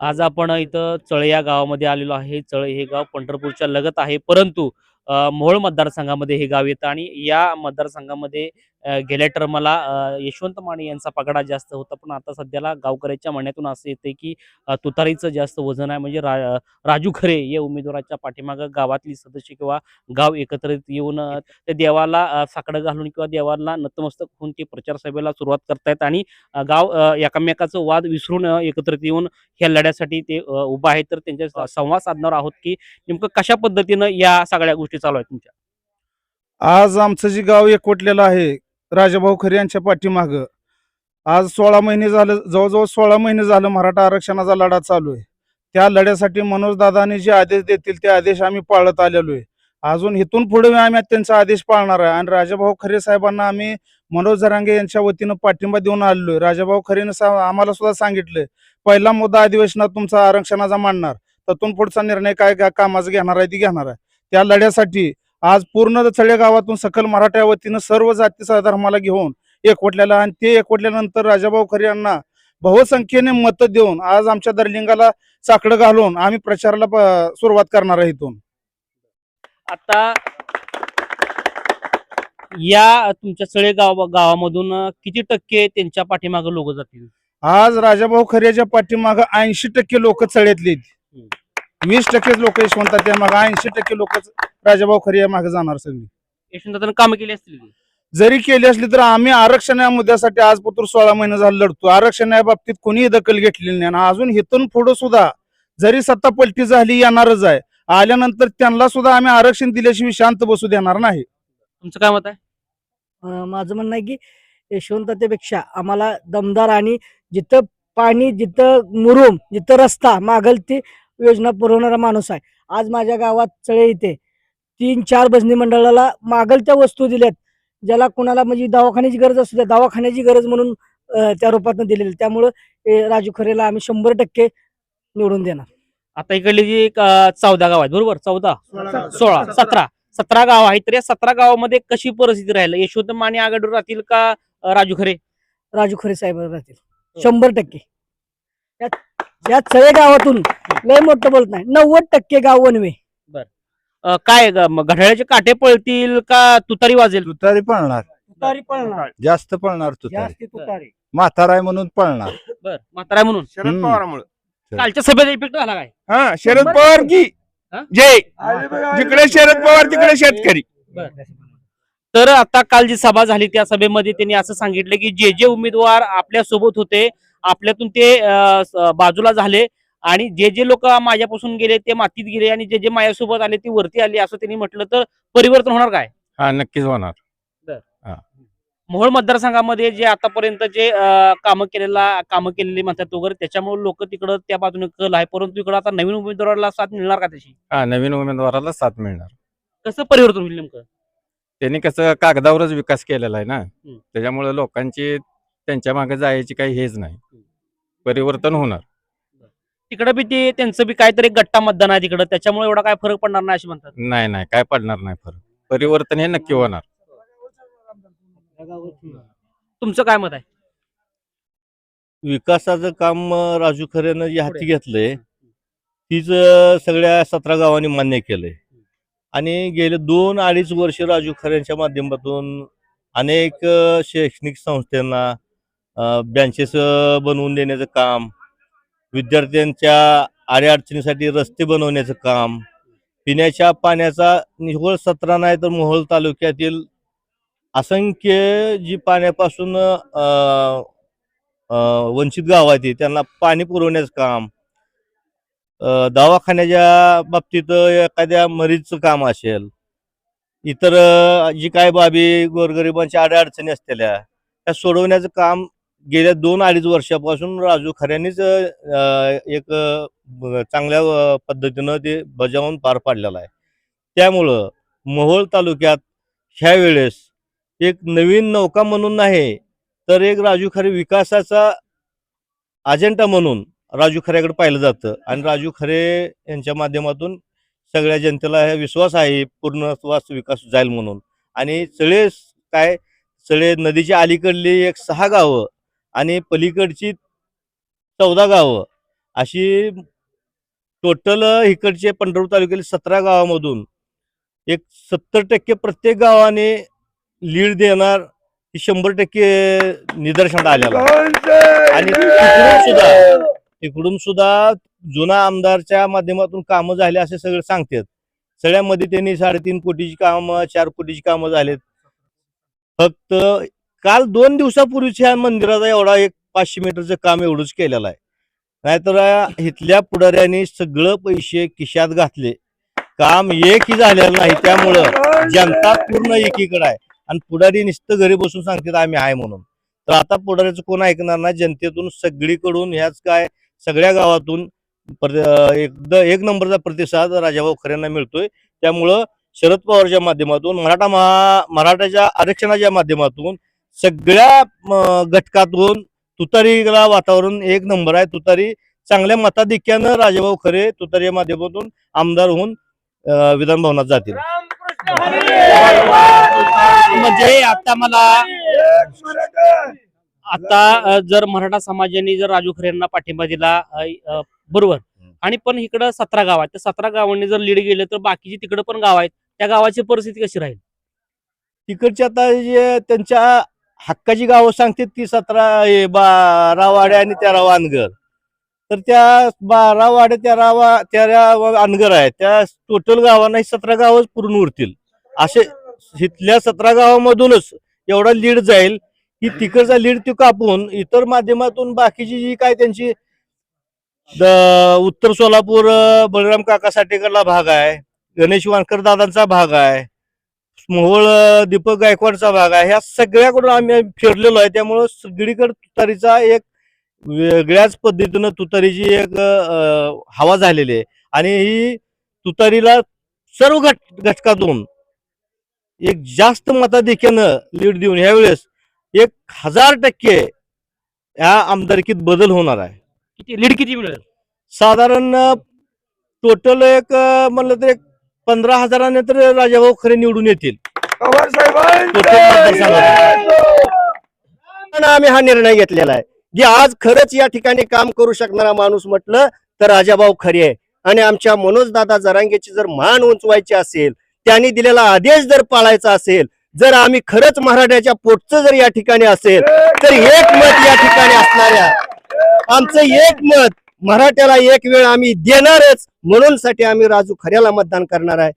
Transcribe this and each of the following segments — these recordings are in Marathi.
आज आपण इथं चळे या गावामध्ये आलेलो आहे. चळे हे गाव पंढरपूरच्या लगत आहे. परंतु मोहोळ मतदारसंघामध्ये हे गाव येतं आणि या मतदारसंघामध्ये गेल्या टर्मला यशवंत माने यांचा पगडा जास्त होता. पण आता सध्याला गावकऱ्याच्या म्हणण्यातून असं येते की तुतारीचं जास्त वजन आहे. म्हणजे रा राजू खरे या उमेदवाराच्या पाठीमागं गावातली सदस्य किंवा गाव एकत्रित येऊन ते देवाला साकडं घालून किंवा देवाला नतमस्तक होऊन ते प्रचार सभेला सुरुवात करतायत. आणि गाव एकमेकाचं वाद विसरून एकत्रित येऊन ह्या लढ्यासाठी ते उभा आहेत. तर त्यांच्या संवाद साधणार आहोत की नेमकं कशा पद्धतीनं या सगळ्या गोष्टी चालू आहेत तुमच्या? आज आमचं जे गाव एकवटलेलं आहे राजाभाऊ खरे यांच्या पाठीमागं. आज सोळा महिने झालं जवळजवळ सोळा महिने झालं मराठा आरक्षणाचा लढा चालू आहे. त्या लढ्यासाठी मनोजदादाने जे आदेश देतील ते आदेश आम्ही पाळत आलेलो आहे. अजून इथून पुढे आम्ही त्यांचा आदेश पाळणार आहे. आणि राजाभाऊ खरे साहेबांना आम्ही मनोज जरांगे यांच्या वतीनं पाठिंबा देऊन आलेलो आहे. राजाभाऊ खरेने सा आम्हाला सुद्धा सांगितलंय पहिला मुद्दा अधिवेशनात तुमचा आरक्षणाचा मांडणार. ततून पुढचा निर्णय काय का- कामाचा घेणार आहे ती घेणार आहे. त्या लढ्यासाठी आज पूर्ण चळे गावातून सकल मराठा वतीनं सर्व जाती धर्माला घेऊन एकवटलेला आणि ते एकवटल्यानंतर राजाभाऊ खरे यांना बहुसंख्येने मतं देऊन आज आमच्या दरलिंगाला साकडं घालून आम्ही प्रचाराला सुरुवात करणार आहे इथून. आता या तुमच्या सगळे गाव गावामधून किती टक्के त्यांच्या पाठीमागं लोक जातील? आज राजाभाऊ खरेच्या पाठीमाग ऐंशी टक्के लोक चळ्यातले आहेत. वीस टक्केच लोक यशवंत त्या मागे ऐंशी टक्के लोक राजाभाऊ खरे या मागे जाणार सगळी. यशवंतांना कामं केली असतील की? जरी केली असली तर आम्ही आरक्षण या मुद्द्यासाठी आज पुत्र सोळा महिने झाले लढतो आरक्षण या बाबतीत कोणीही दखल घेतलेली नाही. आणि अजून इथून पुढे सुद्धा जरी सत्ता पलटी झाली येणारच आहे. आल्यानंतर त्यांना सुद्धा आम्ही आरक्षण दिल्याशिवाय शांत बसू देणार नाही. तुमचं काय मत आहे? अं, माझं म्हणणं आहे की यशवंततेपेक्षा आम्हाला दमदार आणि जिथं पाणी जिथं मुरुम जिथं रस्ता मागल ती योजना पुरवणारा माणूस आहे. आज माझ्या गावात चळे इथे. तीन चार भजनी मंडळाला मागल त्या वस्तू दिल्यात ज्याला कोणाला म्हणजे दवाखान्याची गरज असू द्या दवाखान्याची गरज म्हणून त्या रूपातनं दिलेली. त्यामुळं हे राजू खरेला आम्ही शंभर टक्के निवडून देणार. आता इकडली जी चौदा गाव आहेत बरोबर? चौदा? सोळा सतरा. सतरा गाव आहेत तर या सतरा गावामध्ये कशी परिस्थिती राहील? यशवंत माने आघाडीवर राहतील का राजू खरे? राजू खरे साहेब राहतील. शंभर टक्के. या- चळे गावातून लय मोठं बोलत नाही. नव्वद टक्के गाव वनवे अ, काय ग- म, घड्याळाचे काटे पळतील का तुतारी वाजेल? तुतारी पळणार. तुतारी पळणार. जास्त पळणार तुतारी. जास्ती तुतारी. म्हातारा आहे म्हणून पळणार. बर म्हातारा म्हणून. शरद हम्म. पवारामुळे कालच्या सभेचा इफेक्ट झाला काय? हा शरद पवार की. हा? जय. जिकडे शरद पवार तिकडे शेतकरी. तर आता काल जी सभा झाली त्या सभेमध्ये त्यांनी असं सांगितलं की जे जे उमेदवार आपल्यासोबत होते आपल्यातून ते बाजूला झाले आणि जे जे लोक माझ्यापासून गेले ते मातीत गेले आणि जे जे माझ्यासोबत आले ते वरती आले असं त्यांनी म्हटलं तर परिवर्तन होणार काय? हा नक्कीच होणार. मोहोळ मतदारसंघामध्ये जे आतापर्यंत जे कामं केलेला कामं केलेली म्हणतात वगैरे त्याच्यामुळे लोक तिकडं त्या बाजूने कल आहे परंतु इकडं आता नवीन उमेदवाराला साथ मिळणार का त्याची? हा नवीन उमेदवाराला साथ मिळणार. कसं परिवर्तन होईल नेमकं? त्यांनी कसं कागदावरच विकास केलेला आहे ना. त्याच्यामुळे लोकांची त्यांच्या मागे जायची काही हेच नाही. परिवर्तन होणार. तिकडे बी ते त्यांचं बी काहीतरी गट्टा मतदान आहे तिकडं. त्याच्यामुळे एवढा काय फरक पडणार नाही असे म्हणतात. नाही नाही काय पडणार नाही फरक. परिवर्तन हे नक्की होणार. तुमचं काय मत आहे? विकासाचं काम अं, राजू खरेनं जे हाती घेतलंय. तीच अं, सगळ्या सतरा गावांनी मान्य केलंय. आणि गेले दोन अडीच वर्ष राजू खऱ्यांच्या माध्यमातून अनेक अं, शैक्षणिक संस्थांना बेंचेस बनवून देण्याचं काम विद्यार्थ्यांच्या आड्याअडचणीसाठी रस्ते बनवण्याचं काम पिण्याच्या पाण्याचा निव्वळ सतरा नाही तर मोहोळ तालुक्यातील असंख्य जी पाण्यापासून वंचित गाव आहे ती, त्यांना पाणी पुरवण्याचं काम दवाखान्याच्या बाबतीत एखाद्या मरीजचं काम असेल इतर जी काय बाबी गोरगरिबांच्या अडचणी असलेल्या त्या सोडवण्याचं काम गेल्या दोन अडीच वर्षापासून राजू खऱ्यानेच एक चांगल्या पद्धतीनं ते बजावून पार पाडलेलं आहे. त्यामुळं मोहोळ तालुक्यात ह्या वेळेस एक नवीन नौका म्हणून नाही तर एक राजू खरे विकासाचा अजेंडा म्हणून राजू खऱ्याकडे पाहिलं जातं. आणि राजू खरे यांच्या माध्यमातून सगळ्या जनतेला हा विश्वास आहे पूर्णत्वास विकास जाईल म्हणून. आणि सगळे काय सगळे नदीच्या अलीकडली एक सहा गावं आणि पलीकडची चौदा गावं. अशी टोटल इकडचे पंढरपूर तालुक्यातील सतरा गावामधून एक सत्तर टक्के प्रत्येक गावाने लीड देणार ही शंभर टक्के निदर्शनात आलेला आणि तिकडून सुद्धा तिकडून सुद्धा जुना आमदारच्या माध्यमातून कामं झाले असे सगळे सांगतात. सगळ्यामध्ये त्यांनी साडेतीन कोटीची कामं चार कोटीची कामं झालेत. फक्त काल दोन दिवसापूर्वीच ह्या मंदिराचा एवढा एक पाचशे मीटरचं काम एवढंच केलेलं आहे. नाहीतर इथल्या पुढाऱ्यांनी सगळं पैसे खिशात घातले. काम एक ही झालेलं नाही. त्यामुळं जनता पूर्ण एकीकडे आहे. आणि पुढारी नुसतं घरी बसून सांगतात आम्ही आहे म्हणून. तर आता पुढाऱ्याचं कोण ऐकणार नाही? जनतेतून सगळीकडून ह्याच काय सगळ्या गावातून एकदा एक नंबरचा प्रतिसाद राजाभाऊ खऱ्यांना मिळतोय. त्यामुळं शरद पवारच्या माध्यमातून मराठा महा मराठाच्या आरक्षणाच्या माध्यमातून सगळ्या घटकातून तुतारीला वातावरण एक नंबर आहे. तुतारी चांगल्या मताधिक्यानं राजाभाऊ खरे तुतारी माध्यमातून आमदार होऊन विधान भवनात जातील. म्हणजे आता मला आता जर मराठा समाजाने जर राजू खरे यांना पाठिंबा दिला बरोबर. आणि पण इकडं सतरा गाव आहेत. त्या सतरा गावांनी जर लीड गेले तर बाकीची तिकडं पण गाव आहेत. त्या गावाची परिस्थिती कशी राहील? तिकडची आता जे त्यांच्या हक्काची गावं सांगतात ती सतरा हे बारा आणि तेरा वानगर. तर त्या बारा तेरा वा तेरा अनगर आहेत. त्या टोटल गावांना ही सतरा गावच पूर्ण उरतील. असे इथल्या सतरा गावामधूनच एवढा लीड जाईल. की तिकडचा लीड ती कापून इतर माध्यमातून बाकीची जी काय त्यांची उत्तर सोलापूर बळीराम काका साठेकरला भाग आहे. गणेश वानकर दादांचा भाग आहे. मोहोळ दीपक गायकवाडचा भाग आहे. ह्या सगळ्याकडून आम्ही फिरलेलो आहे. त्यामुळं सगळीकडे तुतारीचा एक वेगळ्याच पद्धतीनं तुतारीची एक हवा झालेली आहे. आणि ही तुतारीला सर्व घट घटकातून एक जास्त मताधिक्यानं लीड देऊन ह्यावेळेस एक हजार टक्के ह्या आमदारकीत बदल होणार आहे. किती? लीड किती मिळेल? साधारण टोटल एक म्हणलं तर एक पंधरा हजाराने तर राजाभाऊ खरे निवडून येतील. आम्ही हा निर्णय घेतलेला आहे. की आज खरंच या ठिकाणी काम करू शकणारा माणूस म्हटलं तर राजाभाऊ खरे आहे. आणि आमच्या मनोजदादा जरांगेची जर मान उंचवायची असेल त्यांनी दिलेला आदेश जर पाळायचा असेल जर आम्ही खरंच मराठ्याच्या पोटचं जर या ठिकाणी असेल तर एक मत या ठिकाणी असणाऱ्या आमचं एक मत मराठ्याला एक वेळ आम्ही देणारच म्हणून साठी आम्ही राजू खऱ्याला मतदान करणार आहे.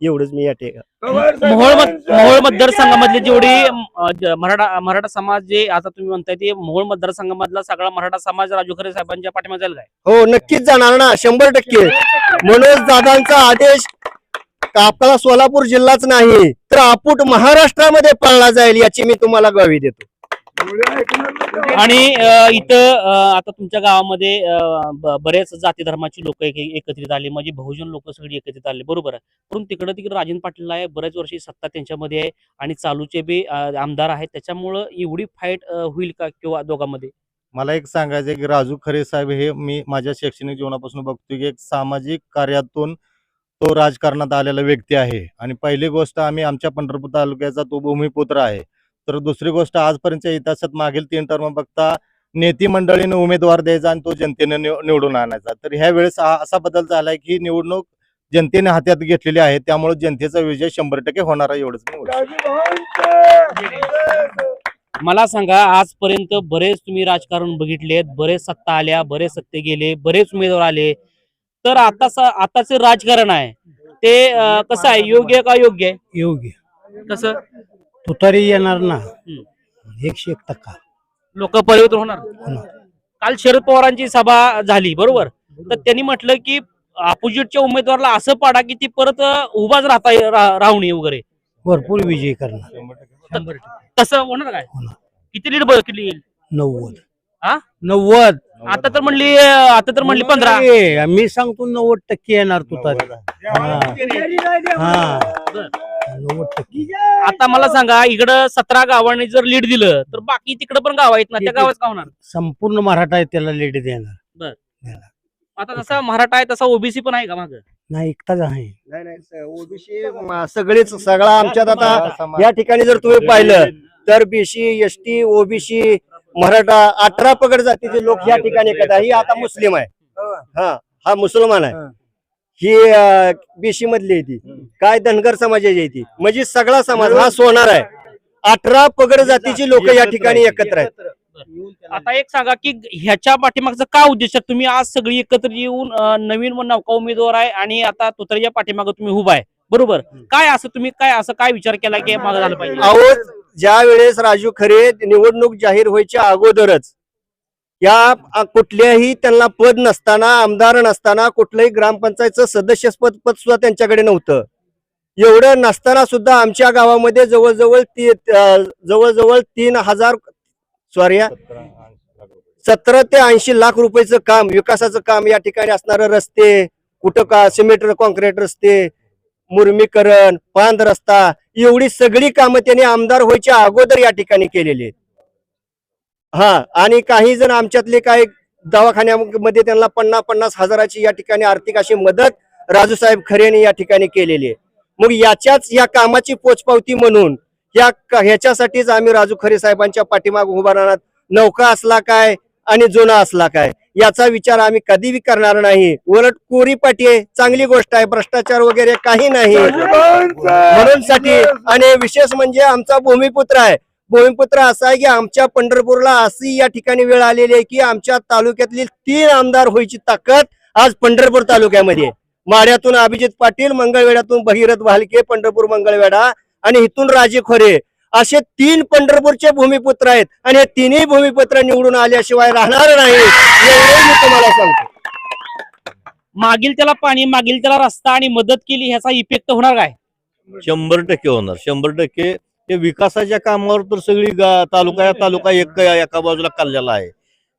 एवढंच मी या ठिकाणी मोहोळ मत- मोहोळ मतदारसंघामधली जेवढी अ, मराठा मराठा समाज जे आता तुम्ही म्हणताय ते मोहोळ मतदारसंघामधला सगळा मराठा समाज राजू खरे साहेबांच्या पाठीमागे जाईल काय हो नक्कीच जाणार ना शंभर टक्के. मनोज दादांचा आदेश आपला सोलापूर जिल्हाच नाही तर आपूट महाराष्ट्रामध्ये पाळला जाईल याची मी तुम्हाला ग्वाही देतो. आणि इथं आता तुमच्या गावामध्ये बरेच जाती धर्माची लोक एकत्रित आले. म्हणजे बहुजन लोक सगळी एकत्रित आले. बरोबर आहे. पण तिकडे तिकडे राजन पाटील आहे बऱ्याच वर्षी सत्ता त्यांच्यामध्ये आहे आणि चालूचे बी आमदार आहेत. त्याच्यामुळं एवढी फाईट होईल का किंवा दोघांमध्ये? मला एक सांगायचं की राजू खरे साहेब हे मी माझ्या शैक्षणिक जीवनापासून बघतोय की एक सामाजिक कार्यातून तो राजकारणात आलेला व्यक्ती आहे. आणि पहिली गोष्ट आम्ही आमच्या पंढरपूर तालुक्याचा तो भूमिपुत्र आहे. तर दुसरी गोष्ट आजपर्यंतच्या इतिहासात मागील तीन टर्म बघता नेती मंडळीने उमेदवार द्यायचा आणि तो जनतेने निव- निवडून आणायचा. तर ह्या वेळेस असा बदल झालाय की निवडणूक जनतेने हातात घेतलेली आहे त्यामुळे जनतेचा विजय शंभर टक्के होणार आहे एवढंच मी बोलतो. मला सांगा आजपर्यंत बरेच तुम्ही राजकारण बघितले बरेच सत्ता आल्या बरेच सत्ते गेले बरेच उमेदवार आले. तर आता आताचे राजकारण आहे ते कसं आहे? योग्य का योग्य आहे योग्य. कसं? तुतारी येणार ना एकशे एक टक्का. लोक परिवर्तन होणार काल शरद पवारांची सभा झाली बरोबर? तर त्यांनी म्हटलं की अपोजिटच्या उमेदवाराला असं पाडा की ती परत उभाच राहता रा- राहू नये वगैरे. भरपूर विजय करणार. तसं होणार काय? होणार. किती लीड किती येईल? नव्वद. हा? नव्वद. आता तर म्हणली आता तर म्हणली पंधरा. मी सांगतो नव्वद टक्के येणार तुतारी. हा. नव्वद टक्के. आता मला सांगा इकडं सतरा गावांनी जर लीड दिलं तर बाकी तिकडं पण गाव आहेत ना? त्या गावात का होणार? संपूर्ण मराठा आहे त्याला लेडी देणार. आता जसा मराठा आहे तसा ओबीसी पण आहे का माग? नाही एकटाच आहे. नाही नाही ओबीसी सगळेच सगळा आमच्यात आता या ठिकाणी जर तुम्ही पाहिलं तर BC S T OBC Maratha अठरा पगड जातीचे लोक या ठिकाणी येतात. ही आता मुस्लिम आहे. हा. हा मुसलमान आहे. ही बीसी मधली आहे ती. काय धनगर समाजाची आहे ती. म्हणजे सगळा समाज हा सोनार आहे. अठरा पगड जातीची लोक या ठिकाणी एकत्र आहेत. आता एक सांगा की ह्याच्या पाठीमागचा का उद्देश आहे? तुम्ही आज सगळी एकत्र येऊन नवीन नौका उमेदवार आहे आणि आता तुतरीच्या पाठीमागे तुम्ही उभा आहे. बरोबर? काय असं तुम्ही काय असं काय विचार केला की मागं झालं पाहिजे? अहो ज्या वेळेस राजू खरे निवडणूक जाहीर व्हायच्या अगोदरच या कुठल्याही त्यांना पद नसताना आमदार नसताना कुठलंही ग्रामपंचायतचं सदस्यपद पद सुद्धा त्यांच्याकडे नव्हतं. एवढं नसताना सुद्धा आमच्या गावामध्ये जवळजवळ ती जवळजवळ तीन हजार सॉरी सतरा ते ऐंशी लाख रुपयाचं काम विकासाचं काम या ठिकाणी असणारं रस्ते कुठं का सिमेंट कॉन्क्रीट रस्ते मुरमीकरण पांद रस्ता एवढी सगळी कामं त्यांनी आमदार व्हायच्या अगोदर या ठिकाणी केलेली आहेत. हा आणि काही जण आमच्यातले काही दवाखान्यामध्ये त्यांना पन्नास पन्नास हजाराची या ठिकाणी आर्थिक अशी मदत राजूसाहेब खरे यांनी या ठिकाणी केलेली आहे. मग याच्याच या कामाची पोचपावती म्हणून या ह्याच्यासाठीच आम्ही राजू खरे साहेबांच्या पाठीमाग उभा राहणार. नौका असला काय आणि जुना असला काय याचा विचार आम्ही कधीही करणार नाही. उलट कोरी पाठी आहे चांगली गोष्ट आहे भ्रष्टाचार वगैरे काही नाही. म्हणून साठी आणि विशेष म्हणजे आमचा भूमिपुत्र आहे. भूमिपुत्र असा आहे की आमच्या पंढरपूरला अशी या ठिकाणी वेळ आलेली आहे की आमच्या तालुक्यातली तीन आमदार व्हायची ताकद आज पंढरपूर तालुक्यामध्ये आहे. माढ्यातून अभिजित पाटील मंगळवेढ्यातून भगीरथ भालके पंढरपूर मंगळवेढा आणि इथून राजे खोरे. असे तीन पंढरपूरचे भूमिपुत्र आहेत आणि हे तिन्ही भूमिपुत्र निवडून आल्याशिवाय राहणार नाही. एवढे मी तुम्हाला सांगतो. मागील त्याला पाणी मागील त्याला रस्ता आणि मदत केली ह्याचा इफेक्ट होणार काय? शंभर टक्के होणार. शंभर टक्के ते विकासाच्या कामावर तर सगळी तालुका तालुका तालुका एक एका बाजूला काढलेला आहे.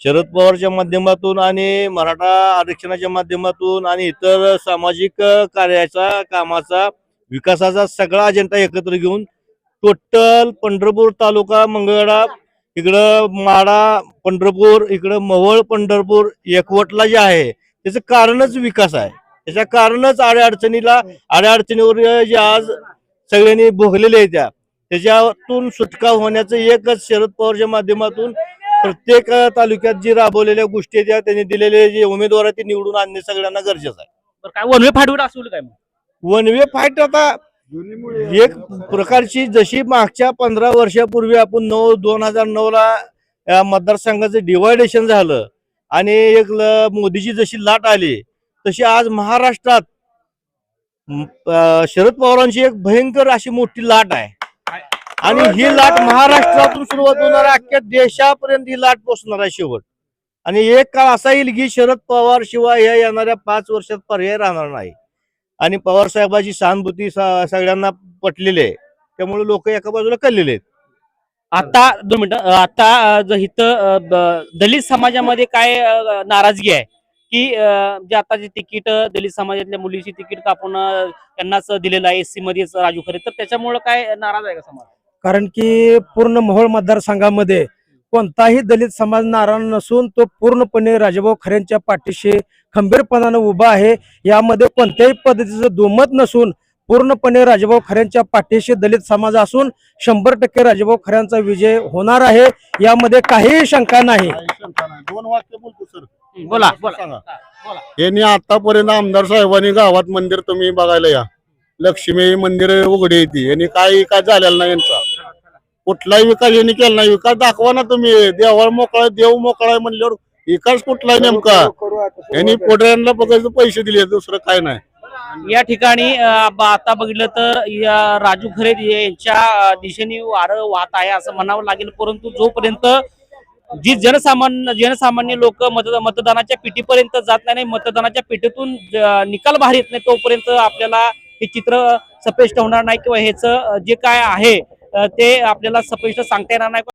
शरद पवारच्या माध्यमातून आणि मराठा आरक्षणाच्या माध्यमातून आणि इतर सामाजिक कार्याचा कामाचा विकासाचा सगळा अजेंडा एकत्र घेऊन टोटल पंढरपूर तालुका मंगळा इकडं माडा पंढरपूर इकडं मवळ पंढरपूर एकवटला जे आहे त्याचं कारणच विकास आहे. त्याच्या कारणच आड्या अडचणीला आड्या अडचणीवर जे आज सगळ्यांनी भोगलेले आहेत त्या. त्याच्यातून सुटका होण्याचं एकच शरद पवारच्या माध्यमातून प्रत्येक तालुक्यात जी राबवलेल्या गोष्टी आहेत त्या त्यांनी दिलेले जे उमेदवार ते निवडून आणणे सगळ्यांना गरजेचं आहे. बरं, काय वनवे फाटवीट असेल काय मग? वन वे फाईट आता एक प्रकारची जशी मागच्या पंधरा वर्षापूर्वी आपण नऊ दोन हजार नऊ ला या मतदारसंघाचं डिवायडेशन झालं आणि एक मोदीची जशी लाट आली तशी आज महाराष्ट्रात शरद पवारांची एक भयंकर अशी मोठी लाट आहे. आणि ही लाट महाराष्ट्रातून सुरुवात होणार आहे. अख्ख्या देशापर्यंत ही लाट पोचणार आहे शेवट. आणि एक काळ असा येईल की शरद पवार शिवाय या येणाऱ्या पाच वर्षात पर्याय राहणार नाही. आणि पवार साहेबाची सहानुभूती स- सगळ्यांना पटलेली आहे. त्यामुळे लोक एका बाजूला कळलेले आहेत. आता दोन मिनिटं आता इथं दलित समाजामध्ये काय नाराजगी आहे? की जे आता जे तिकीट दलित समाजातल्या मुलीची तिकीट कापून अं, त्यांनाच दिलेलं आहे एससी मध्येच राजू खरे तर त्याच्यामुळे काय नाराज आहे का समाज? कारण की पूर्ण मोहोळ मतदारसंघामध्ये कोणताही दलित समाज नाराज नसून तो पूर्णपणे राजाभाऊ खऱ्यांच्या पाठीशी खंबीरपणानं उभा आहे. यामध्ये कोणत्याही पद्धतीचं दुमत नसून पूर्णपणे राजाभाऊ खऱ्यांच्या पाठीशी दलित समाज असून शंभर टक्के राजाभाऊ खऱ्यांचा विजय होणार आहे. यामध्ये काहीही शंका नाही. दोन वाक्य बोलतो सर. बोला. यांनी आतापर्यंत आमदार साहेबांनी गावात मंदिर तुम्ही बघायला या. लक्ष्मी मंदिर उघडी येते. यांनी काही विकास झालेला नाही यांचा? कुठलाही विकास यांनी केला नाही. विकास दाखवा ना तुम्ही. देवाळ मोकळा देव मोकळा आहे म्हणल्यावर विकास कुठला आहे नेमका? यांनी पोटऱ्यांना बघायचं पैसे दिले दुसरं काय नाही. या ठिकाणी आता बघितलं तर या राजू खरे यांच्या दिशेने वारं वाहत आहे असं म्हणावं लागेल. परंतु जोपर्यंत जी जनसामान्य जनसामान्य लोक मत मतदानाच्या पेटीपर्यंत जात नाही मतदानाच्या पेटीतून निकाल बाहेर येत नाही तोपर्यंत आपल्याला हे चित्र स्पष्ट होणार नाही किंवा ह्याचं जे काय आहे ते आपल्याला स्पष्ट सांगता येणार नाही